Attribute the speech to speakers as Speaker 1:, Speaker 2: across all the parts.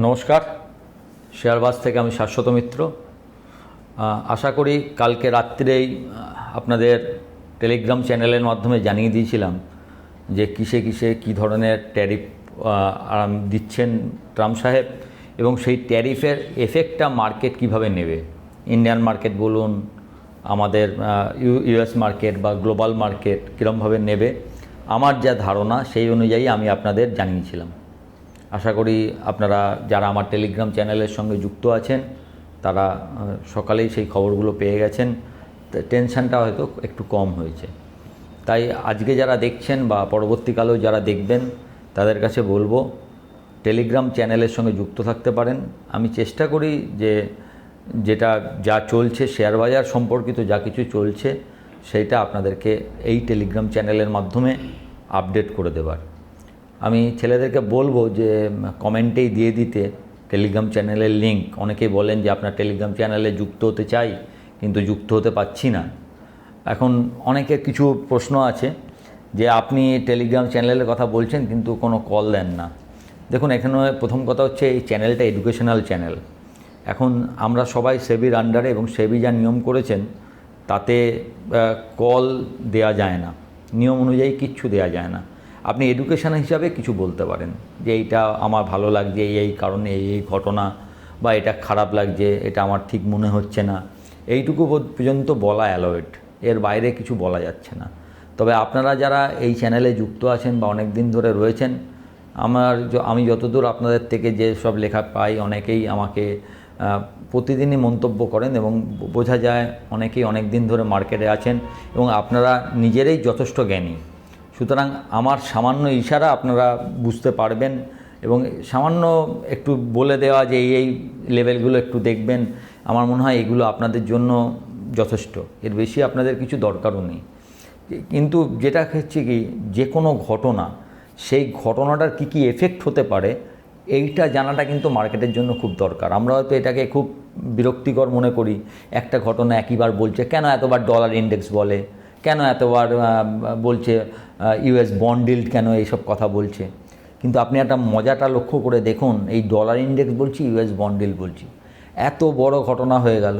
Speaker 1: নমস্কার, শেয়ারবাজ থেকে আমি শাশ্বত মিত্র। আশা করি কালকে রাত্রেই আপনাদের টেলিগ্রাম চ্যানেলের মাধ্যমে জানিয়ে দিয়েছিলাম যে কিসে কিসে কী ধরনের ট্যারিফ দিচ্ছেন ট্রাম্প সাহেব এবং সেই ট্যারিফের এফেক্টটা মার্কেট কীভাবে নেবে। ইন্ডিয়ান মার্কেট বলুন, আমাদের ইউএস মার্কেট বা গ্লোবাল মার্কেট কীরমভাবে নেবে। আমার যা ধারণা সেই অনুযায়ী আমি আপনাদের জানিয়েছিলাম। আশা করি আপনারা যারা আমার টেলিগ্রাম চ্যানেলের সঙ্গে যুক্ত আছেন, তারা সকালেই সেই খবরগুলো পেয়ে গেছেন। টেনশনটা হয়তো একটু কম হয়েছে। তাই আজকে যারা দেখছেন বা পরবর্তীকালেও যারা দেখবেন, তাদের কাছে বলব টেলিগ্রাম চ্যানেলের সঙ্গে যুক্ত থাকতে পারেন। আমি চেষ্টা করি যে, যেটা যা চলছে, শেয়ার বাজার সম্পর্কিত যা কিছু চলছে, সেইটা আপনাদেরকে এই টেলিগ্রাম চ্যানেলের মাধ্যমে আপডেট করে দেবার। আমি ছেলেদেরকে বলব যে কমেন্টেই দিয়ে দিতে। টেলিগ্রাম চ্যানেলের লিঙ্ক অনেকেই বলেন যে, আপনার টেলিগ্রাম চ্যানেলে যুক্ত হতে চাই, কিন্তু যুক্ত হতে পারছি না। এখন অনেকের কিছু প্রশ্ন আছে যে, আপনি টেলিগ্রাম চ্যানেলের কথা বলছেন, কিন্তু কোনো কল দেন না। দেখুন, এখানে প্রথম কথা হচ্ছে, এই চ্যানেলটা এডুকেশনাল চ্যানেল এখন আমরা সবাই সেবির আন্ডারে এবং সেবি যা নিয়ম করেছেন, তাতে কল দেয়া যায় না। নিয়ম অনুযায়ী কিচ্ছু দেয়া যায় না। আপনি এডুকেশন হিসাবে কিছু বলতে পারেন যে এইটা আমার ভালো লাগছে, এই এই কারণে এই এই ঘটনা বা এটা খারাপ লাগছে, এটা আমার ঠিক মনে হচ্ছে না। এইটুকু পর্যন্ত বলা অ্যালোয়েড এর বাইরে কিছু বলা যাচ্ছে না। তবে আপনারা যারা এই চ্যানেলে যুক্ত আছেন বা অনেক দিন ধরে রয়েছেন, আমার আমি যতদূর আপনাদের থেকে যে সব লেখা পাই, অনেকেই আমাকে প্রতিদিনই মন্তব্য করেন এবং বোঝা যায় অনেকেই অনেক দিন ধরে মার্কেটে আছেন এবং আপনারা নিজেরাই যথেষ্ট জ্ঞানী। সুতরাং আমার সামান্য ইশারা আপনারা বুঝতে পারবেন এবং সামান্য একটু বলে দেওয়া যে এই এই লেভেলগুলো একটু দেখবেন, আমার মনে হয় এগুলো আপনাদের জন্য যথেষ্ট। এর বেশি আপনাদের কিছু দরকারও নেই। কিন্তু যেটা হচ্ছে কি, যে কোনো ঘটনা, সেই ঘটনাটার কী কী এফেক্ট হতে পারে, এইটা জানাটা কিন্তু মার্কেটের জন্য খুব দরকার। আমরা হয়তো এটাকে খুব বিরক্তিকর মনে করি, একটা ঘটনা একইবার বলছে, কেন এতবার ডলার ইন্ডেক্স বলে? কেন এতবার বলছে ইউএস বন্ডিল্ড কেন এইসব কথা বলছে? কিন্তু আপনি একটা মজাটা লক্ষ্য করে দেখুন, এই ডলার ইন্ডেক্স বলছি ইউএস বন্ডিল বলছি। এত বড় ঘটনা হয়ে গেল।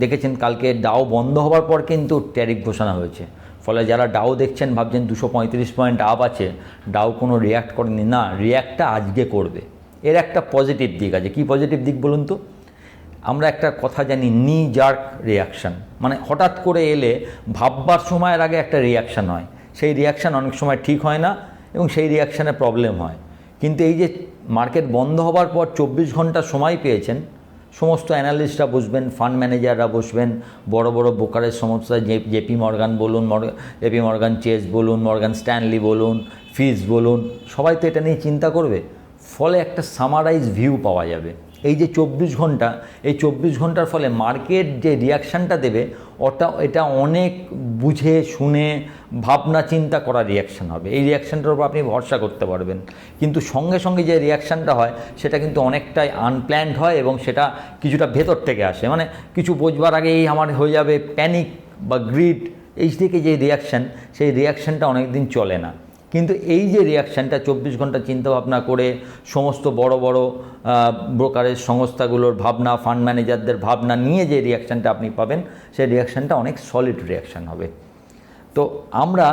Speaker 1: দেখেছেন, কালকে ডাও বন্ধ হওয়ার পর কিন্তু ট্যারিফ ঘোষণা হয়েছে। ফলে যারা ডাও দেখছেন, ভাবছেন দুশো পঁয়ত্রিশ পয়েন্ট আপ আছে, ডাও কোনো রিয়্যাক্ট করেনি। না রিয়্যাক্টটা আজকে করবে। এর একটা পজিটিভ দিক আছে। কি পজিটিভ দিক বলুন তো? আমরা একটা কথা জানি নি জার্ক রিয়াকশান মানে হঠাৎ করে এলে ভাববার সময়ের আগে একটা রিয়াকশান হয়। সেই রিয়াকশান অনেক সময় ঠিক হয় না এবং সেই রিয়াকশানে প্রবলেম হয়। কিন্তু এই যে মার্কেট বন্ধ হবার পর চব্বিশ ঘণ্টা সময় পেয়েছেন, সমস্ত অ্যানালিস্টরা বসবেন ফান্ড ম্যানেজাররা বসবেন, বড় বড় ব্রোকারের সমস্ত জেপি মর্গান বলুন জেপি মর্গান চেস বলুন, মর্গান স্ট্যানলি বলুন, ফিজ বলুন, সবাই তো এটা নিয়ে চিন্তা করবে। ফলে একটা সামারাইজ ভিউ পাওয়া যাবে। এই যে চব্বিশ ঘণ্টা, এই চব্বিশ ঘণ্টার ফলে মার্কেট যে রিয়াকশানটা দেবে, ওটা, এটা অনেক বুঝে, শুনে, ভাবনা, চিন্তা করা রিয়াকশান হবে। এই রিয়াকশানটার উপর আপনি ভরসা করতে পারবেন। কিন্তু সঙ্গে সঙ্গে যে রিয়াকশানটা হয়, সেটা কিন্তু অনেকটাই আনপ্ল্যান্ড হয় এবং সেটা কিছুটা ভেতর থেকে আসে। মানে কিছু বোঝবার আগেই আমার হয়ে যাবে প্যানিক বা গ্রিড এই থেকে যে রিয়াকশান সেই রিয়াকশানটা অনেক দিন চলে না। কিন্তু এই যে রিয়াকশানটা চব্বিশ ঘণ্টা চিন্তাভাবনা করে সমস্ত বড় বড় ব্রোকারেজ সংস্থাগুলোর ভাবনা ফান্ড ম্যানেজারদের ভাবনা নিয়ে যে রিয়াকশানটা আপনি পাবেন, সেই রিয়াকশানটা অনেক সলিড রিয়াকশান হবে। তো আমরা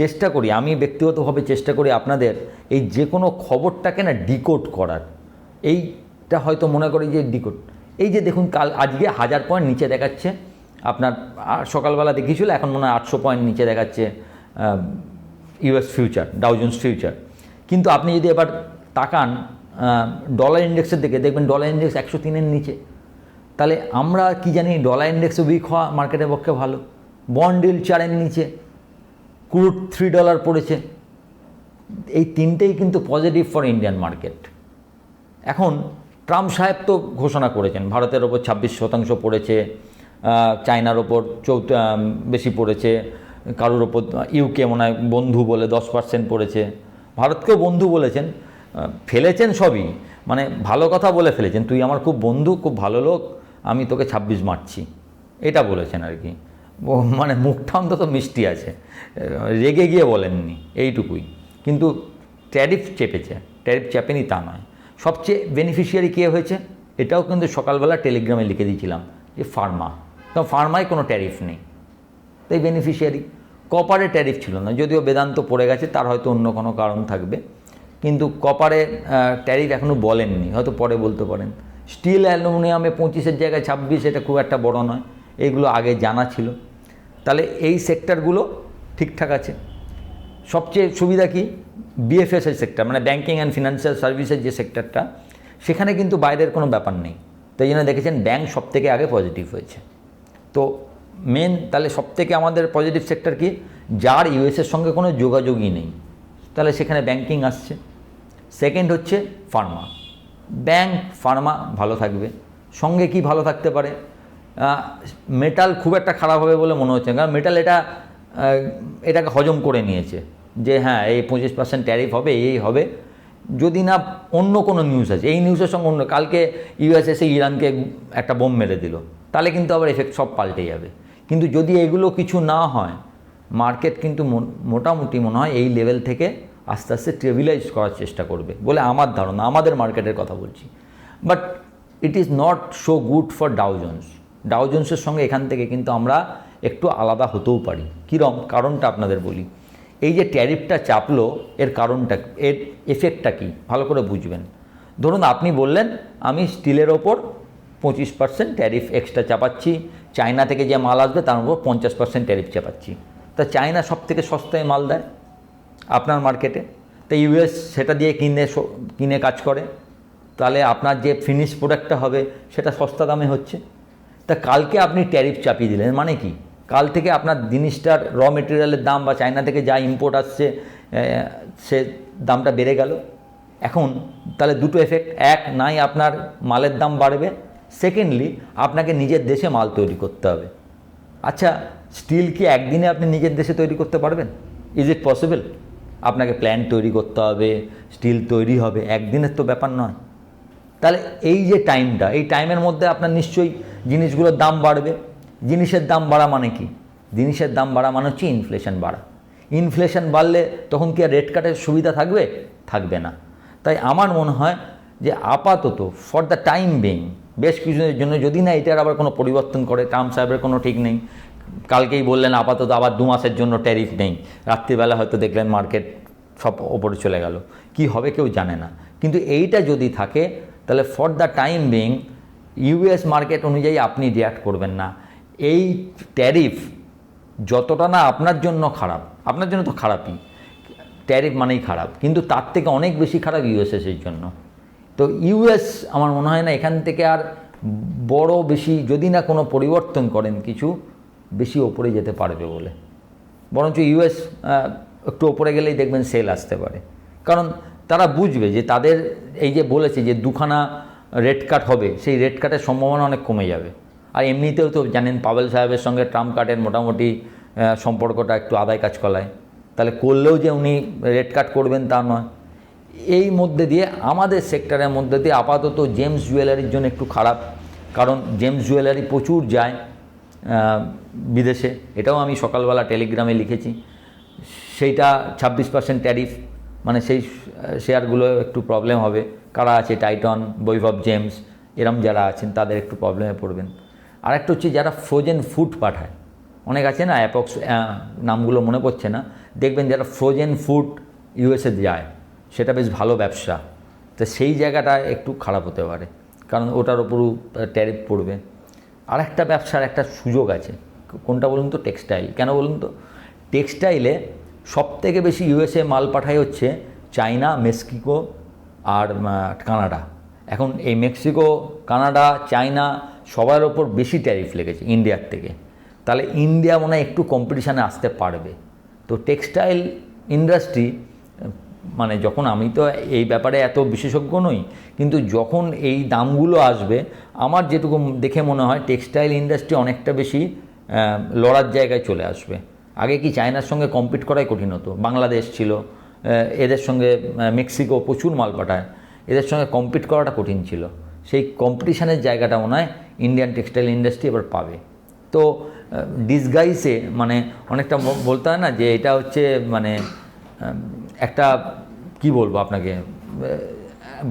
Speaker 1: চেষ্টা করি, আমি ব্যক্তিগতভাবে চেষ্টা করি আপনাদের এই যে কোনো খবরটাকে না ডিকোড করার। এইটা হয়তো মনে করি যে ডিকোড এই যে দেখুন, কাল, আজকে হাজার পয়েন্ট নিচে দেখাচ্ছে। আপনার সকালবেলা দেখিয়েছিল, এখন মনে হয় আটশো পয়েন্ট নিচে দেখাচ্ছে। ইউএস ফিউচার ডাউজন্স ফিউচার কিন্তু আপনি যদি এবার তাকান ডলার ইন্ডেক্সের দিকে দেখবেন ডলার ইন্ডেক্স একশো তিনের নিচে। তাহলে আমরা কি জানি ডলার ইন্ডেক্স উইক হওয়া মার্কেটের পক্ষে ভালো। বন্ড ডিল চারের নিচে ক্রুড থ্রি ডলার পড়েছে। এই তিনটেই কিন্তু পজিটিভ ফর ইন্ডিয়ান মার্কেট এখন ট্রাম্প সাহেব তো ঘোষণা করেছেন ভারতের ওপর ছাব্বিশ শতাংশ পড়েছে চায়নার ওপর আহ, বেশি পড়েছে কারোর ওপর, ইউকে মনে হয় বন্ধু বলে দশ পার্সেন্ট পড়েছে। ভারতকেও বন্ধু বলেছেন, ফেলেছেন সবই। মানে ভালো কথা বলে ফেলেছেন, তুই আমার খুব বন্ধু, খুব ভালো লোক, আমি তোকে ছাব্বিশ মারছি। এটা বলেছেন আর কি। মানে মুখটা অন্তত মিষ্টি আছে। রেগে গিয়ে বলেননি, এইটুকুই। কিন্তু ট্যারিফ চেপেছে, ট্যারিফ চেপেনি তা নয়। সবচেয়ে বেনিফিশিয়ারি কে হয়েছে? এটাও কিন্তু সকালবেলা টেলিগ্রামে লিখে দিয়েছিলাম যে ফার্মা। তো ফার্মায় কোনো ট্যারিফ নেই। তাই বেনিফিশিয়ারি কপারে ট্যারিফ ছিল না, যদিও বেদান্ত পড়ে গেছে, তার হয়তো অন্য কোনো কারণ থাকবে। কিন্তু কপারে ট্যারিফ এখনও বলেননি, হয়তো পরে বলতে পারেন। স্টিল অ্যালুমিনিয়ামে পঁচিশের জায়গায় ছাব্বিশ, এটা খুব একটা বড় নয়, এগুলো আগে জানা ছিল। তাহলে এই সেক্টরগুলো ঠিকঠাক আছে। সবচেয়ে সুবিধা কি? বিএফএসের সেক্টর মানে ব্যাঙ্কিং অ্যান্ড ফিনান্সিয়াল সার্ভিসের যে সেক্টরটা, সেখানে কিন্তু বাইরের কোনো ব্যাপার নেই। তাই জন্য দেখেছেন ব্যাঙ্ক সব থেকে আগে পজিটিভ হয়েছে। তো মেন তাহলে সব থেকে আমাদের পজিটিভ সেক্টর কি? যার ইউএসের সঙ্গে কোনো যোগাযোগই নেই। তাহলে সেখানে ব্যাংকিং আসছে। সেকেন্ড হচ্ছে ফার্মা ব্যাংক ফার্মা ভালো থাকবে। সঙ্গে কি ভালো থাকতে পারে? মেটাল খুব একটা খারাপ হবে বলে মনে হচ্ছে কারণ মেটাল এটা এটাকে হজম করে নিয়েছে। যে হ্যাঁ এই পঁচিশ পার্সেন্ট ট্যারিফ হবে, এই হবে। যদি না, অন্য কোনো নিউজ আছে। এই নিউজের সঙ্গে অন্য, কালকে ইউএস এসে ইরানকে একটা বোম মেরে দিল। তাহলে কিন্তু আবার এফেক্ট সব পাল্টে যাবে। কিন্তু যদি এগুলো কিছু না হয় মার্কেট কিন্তু মোটামুটি মনে হয় এই লেভেল থেকে আস্তে আস্তে স্টেবিলাইজ করার চেষ্টা করবে বলে আমার ধারণা, আমাদের মার্কেটের কথা বলছি। But it is not so good for Dow Jones ডাউজন্সের সঙ্গে এখান থেকে কিন্তু আমরা একটু আলাদা হতেও পারি। কীরম? কারণটা আপনাদের বলি। এই যে ট্যারিফটা চাপলো, এর কারণটা, এর এফেক্টটা কী? ভালো করে বুঝবেন। ধরুন আপনি বললেন, আমি স্টিলের ওপর পঁচিশ পার্সেন্ট ট্যারিফ এক্সট্রা চাপাচ্ছি। চায়না থেকে যে মাল আসবে, তার উপর পঞ্চাশ পার্সেন্ট ট্যারিফ চাপাচ্ছি। তা চায়না সব থেকে সস্তায় মাল দেয় আপনার মার্কেটে তো ইউএস সেটা দিয়ে কিনে কিনে কাজ করে। তাহলে আপনার যে ফিনিশ প্রোডাক্টটা হবে, সেটা সস্তা দামে হচ্ছে। তা কালকে আপনি ট্যারিফ চাপিয়ে দিলেন মানে কি? কাল থেকে আপনার জিনিসটার র মেটেরিয়ালের দাম বা চায়না থেকে যা ইম্পোর্ট আসছে সে দামটা বেড়ে গেল। এখন তাহলে দুটো এফেক্ট এক, নাই আপনার মালের দাম বাড়বে সেকেন্ডলি আপনাকে নিজের দেশে মাল তৈরি করতে হবে। আচ্ছা স্টিল কি একদিনে আপনি নিজের দেশে তৈরি করতে পারবেন? ইজ ইট পসিবল আপনাকে প্ল্যান্ট তৈরি করতে হবে স্টিল তৈরি হবে, একদিনের তো ব্যাপার নয়। তাহলে এই যে টাইমটা এই টাইমের মধ্যে আপনার নিশ্চয়ই জিনিসগুলোর দাম বাড়বে। জিনিসের দাম বাড়া মানে কি? জিনিসের দাম বাড়া মানে হচ্ছে ইনফ্লেশন বাড়া। ইনফ্লেশন বাড়লে তখন কি আর রেট কাটের সুবিধা থাকবে? থাকবে না। তাই আমার মনে হয় যে আপাতত ফর দ্য টাইম বিং বেশ কিছুদিনের জন্য যদি না এটার আবার কোনো পরিবর্তন করে, ট্রাম্প সাহেবের কোনো ঠিক নেই। কালকেই বললেন আপাতত আবার দু মাসের জন্য ট্যারিফ নেই। রাত্রিবেলা হয়তো দেখলেন মার্কেট সব ওপরে চলে গেল। কি হবে কেউ জানে না। কিন্তু এইটা যদি থাকে, তাহলে for the time being US market অনুযায়ী আপনি রিয়াক্ট করবেন না। এই ট্যারিফ যতটা না আপনার জন্য খারাপ, আপনার জন্য তো খারাপই। ট্যারিফ মানেই খারাপ। কিন্তু তার থেকে অনেক বেশি খারাপ ইউএসএসের জন্য। তো ইউএস আমার মনে হয় না এখান থেকে আর বড় বেশি, যদি না কোনো পরিবর্তন করেন কিছু, বেশি ওপরে যেতে পারবে বলে। বরঞ্চ ইউএস একটু ওপরে গেলেই দেখবেন সেল আসতে পারে। কারণ তারা বুঝবে যে তাদের এই যে বলেছে যে দুখানা রেড কাট হবে, সেই রেড কাটের সম্ভাবনা অনেক কমে যাবে। আর এমনিতেও তো জানেন পাবেল সাহেবের সঙ্গে ট্রাম্প কাটের মোটামুটি সম্পর্কটা একটু আদায় কাজ কলায় তাহলে করলেও যে উনি রেড কাট করবেন তা নয়। এই মধ্যে দিয়ে আমাদের সেক্টরের মধ্যে দিয়ে আপাতত জেমস জুয়েলারির জন্য একটু খারাপ। কারণ জেমস জুয়েলারি প্রচুর যায় বিদেশে। এটাও আমি সকালবেলা টেলিগ্রামে লিখেছি। সেইটা ছাব্বিশ পার্সেন্ট ট্যারিফ মানে সেই শেয়ারগুলো একটু প্রবলেম হবে। কারা আছে টাইটন বৈভব জেমস এরম যারা আছেন, তাদের একটু প্রবলেমে পড়বেন। আরেকটা হচ্ছে যারা ফ্রোজেন ফুড পাঠায়। অনেক আছে না অ্যাপক্স নামগুলো মনে পড়ছে না। দেখবেন যারা ফ্রোজেন ফুড ইউএসএ যায় সেটা বেশ ভালো ব্যবসা। তো সেই জায়গাটা একটু খারাপ হতে পারে। কারণ ওটার ওপরও ট্যারিফ পড়বে। আর একটা ব্যবসার একটা সুযোগ আছে। কোনটা বলুন তো? টেক্সটাইল কেন বলুন তো? টেক্সটাইলে সব থেকে বেশি ইউএসএ মাল পাঠায় হচ্ছে চায়না মেক্সিকো আর কানাডা। এখন এই মেক্সিকো, কানাডা চায়না সবার ওপর বেশি ট্যারিফ লেগেছে ইন্ডিয়ার থেকে। তাহলে ইন্ডিয়া মনে হয় একটু কম্পিটিশানে আসতে পারবে। তো টেক্সটাইল ইন্ডাস্ট্রি মানে যখন আমি তো এই ব্যাপারে এত বিশেষজ্ঞ নই, কিন্তু যখন এই দামগুলো আসবে, আমার যেটুকু দেখে মনে হয় টেক্সটাইল ইন্ডাস্ট্রি অনেকটা বেশি লড়ার জায়গায় চলে আসবে। আগে কি চায়নার সঙ্গে কম্পিট করাই কঠিন হতো? বাংলাদেশ ছিল এদের সঙ্গে মেক্সিকো প্রচুর মাল পাঠায়। এদের সঙ্গে কম্পিট করাটা কঠিন ছিল। সেই কম্পিটিশানের জায়গাটা মনে হয় ইন্ডিয়ান টেক্সটাইল ইন্ডাস্ট্রি এবার পাবে। তো ডিসগাইসে মানে অনেকটা বলতে হয় না যে এটা হচ্ছে মানে একটা, কি বলব আপনাকে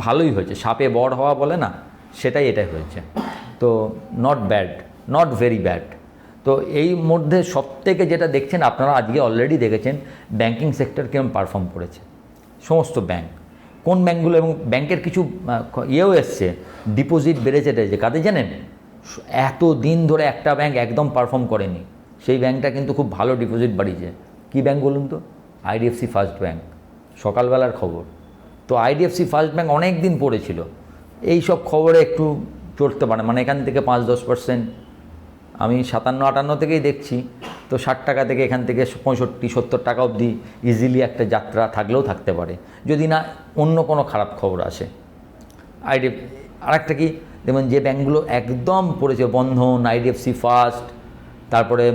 Speaker 1: ভালোই হয়েছে। সাপে বড় হওয়া বলে না, সেটাই এটাই হয়েছে। তো not bad not very bad তো এই মধ্যে সবথেকে যেটা দেখছেন, আপনারা আজকে অলরেডি দেখেছেন ব্যাংকিং সেক্টর কিরম পারফর্ম করেছে। সমস্ত ব্যাংক কোন ব্যাঙ্কগুলো এবং ব্যাংকের কিছু ইয়েও এসছে ডিপোজিট বেড়েছে টেড়েছে কাদের জানেন? এত দিন ধরে একটা ব্যাংক একদম পারফর্ম করেনি। সেই ব্যাংকটা কিন্তু খুব ভালো ডিপোজিট বাড়িয়েছে। কী ব্যাংক বলুন তো? আইডিএফসি ফার্স্ট ব্যাংক সকালবেলার খবর। তো আইডিএফসি ফার্স্ট ব্যাঙ্ক অনেক দিন পড়েছিল। এই সব খবরে একটু চড়তে পারে মানে এখান থেকে পাঁচ, দশ পার্সেন্ট আমি সাতান্ন, আটান্ন থেকেই দেখছি। তো ষাট টাকা থেকে এখান থেকে পঁয়ষট্টি, সত্তর টাকা অবধি ইজিলি একটা যাত্রা থাকলেও থাকতে পারে। যদি না, অন্য কোনো খারাপ খবর আসে। আইডি আরেকটা কি? দেখবেন যে ব্যাঙ্কগুলো একদম পড়েছে, বন্ধন আইডিএফসি ফার্স্ট তারপরে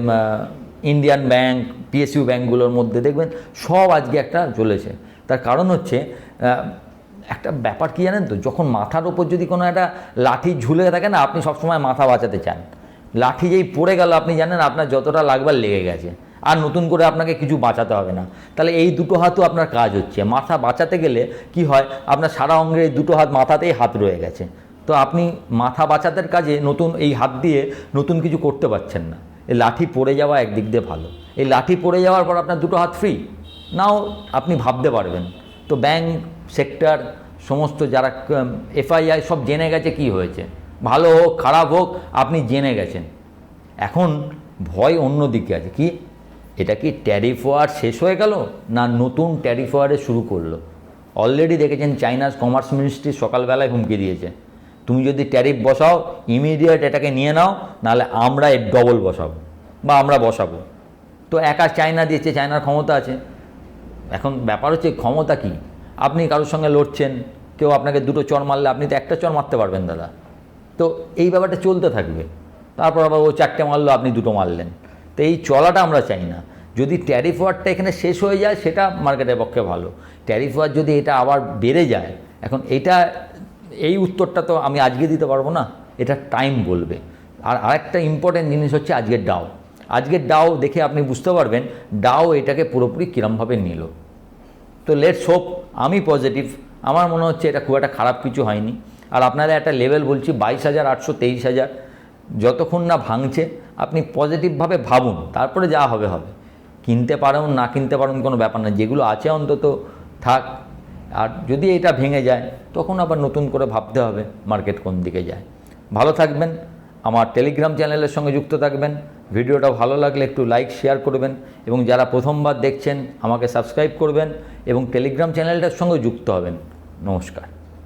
Speaker 1: ইন্ডিয়ান ব্যাংক পিএসইউ ব্যাঙ্কগুলোর মধ্যে। দেখবেন সব আজকে একটা চলেছে। তার কারণ হচ্ছে একটা ব্যাপার কি জানেন তো, যখন মাথার ওপর যদি কোনো একটা লাঠি ঝুলে থাকে না, আপনি সবসময় মাথা বাঁচাতে চান। লাঠি যেই পড়ে গেল, আপনি জানেন আপনার যতটা লাগবার লেগে গেছে। আর নতুন করে আপনাকে কিছু বাঁচাতে হবে না। তাহলে এই দুটো হাতও আপনার কাজ হচ্ছে। মাথা বাঁচাতে গেলে কি হয়, আপনার সারা অঙ্গের এই দুটো হাত মাথাতেই হাত রয়ে গেছে। তো আপনি মাথা বাঁচাতের কাজে নতুন এই হাত দিয়ে নতুন কিছু করতে পারছেন না। এই লাঠি পড়ে যাওয়া একদিক দিয়ে ভালো। এই লাঠি পড়ে যাওয়ার পর আপনার দুটো হাত ফ্রি নাও আপনি ভাবতে পারবেন। তো ব্যাংক সেক্টর সমস্ত যারা এফআইআই সব জেনে গেছে কি হয়েছে। ভালো হোক, খারাপ হোক, আপনি জেনে গেছেন। এখন ভয় অন্য দিকে আছে। কি? এটা কি ট্যারিফ ওয়ার শেষ হয়ে গেল না নতুন ট্যারিফ ওয়ারে শুরু করল? অলরেডি দেখেছেন চাইনার কমার্স মিনিস্ট্রি সকালবেলায় হুমকি দিয়েছে। তুমি যদি ট্যারিফ বসাও ইমিডিয়েট এটাকে নিয়ে নাও, নাহলে আমরা এর ডবল বসাবো বা আমরা বসাবো। তো একা চায়না দিয়েছে চায়নার ক্ষমতা আছে। এখন ব্যাপার হচ্ছে ক্ষমতা কি? আপনি কারোর সঙ্গে লড়ছেন, কেউ আপনাকে দুটো চর মারলে আপনি তো একটা চর মারতে পারবেন দাদা। তো এই ব্যাপারটা চলতে থাকবে। তারপর আবার ও চারটে মারলো, আপনি দুটো মারলেন। তো এই চলাটা আমরা চাই না। যদি ট্যারিফ ওয়ারটা এখানে শেষ হয়ে যায়, সেটা মার্কেটের পক্ষে ভালো। ট্যারিফ ওয়ার যদি এটা আবার বেড়ে যায়, এখন এটা, এই উত্তরটা তো আমি আজকে দিতে পারব না, এটা টাইম বলবে। আর আরেকটা ইম্পর্টেন্ট জিনিস হচ্ছে আজকের ডাও। আজকের ডাও দেখে আপনি বুঝতে পারবেন, ডাও এটাকে পুরোপুরি কীরমভাবে নিল। তো লেটস হোপ আমি পজিটিভ আমার মনে হচ্ছে এটা খুব একটা খারাপ কিছু হয়নি। আর আপনাদের একটা লেভেল বলছি, বাইশ হাজার আটশো তেইশ হাজার। যতক্ষণ না ভাঙছে, আপনি পজিটিভভাবে ভাবুন, তারপরে যা হবে হবে। কিনতে পারেন, না কিনতে পারেন, কোনো ব্যাপার না। যেগুলো আছে অন্তত থাক। আর যদি এটা ভেঙে যায়, তখন আবার নতুন করে ভাবতে হবে মার্কেট কোন দিকে যায়। ভালো থাকবেন। আমার টেলিগ্রাম চ্যানেলের সঙ্গে যুক্ত থাকবেন। ভিডিওটা ভালো লাগলে একটু লাইক শেয়ার করবেন। এবং যারা প্রথমবার দেখছেন, আমাকে সাবস্ক্রাইব করবেন। এবং টেলিগ্রাম চ্যানেলটার সঙ্গে যুক্ত হবেন। নমস্কার।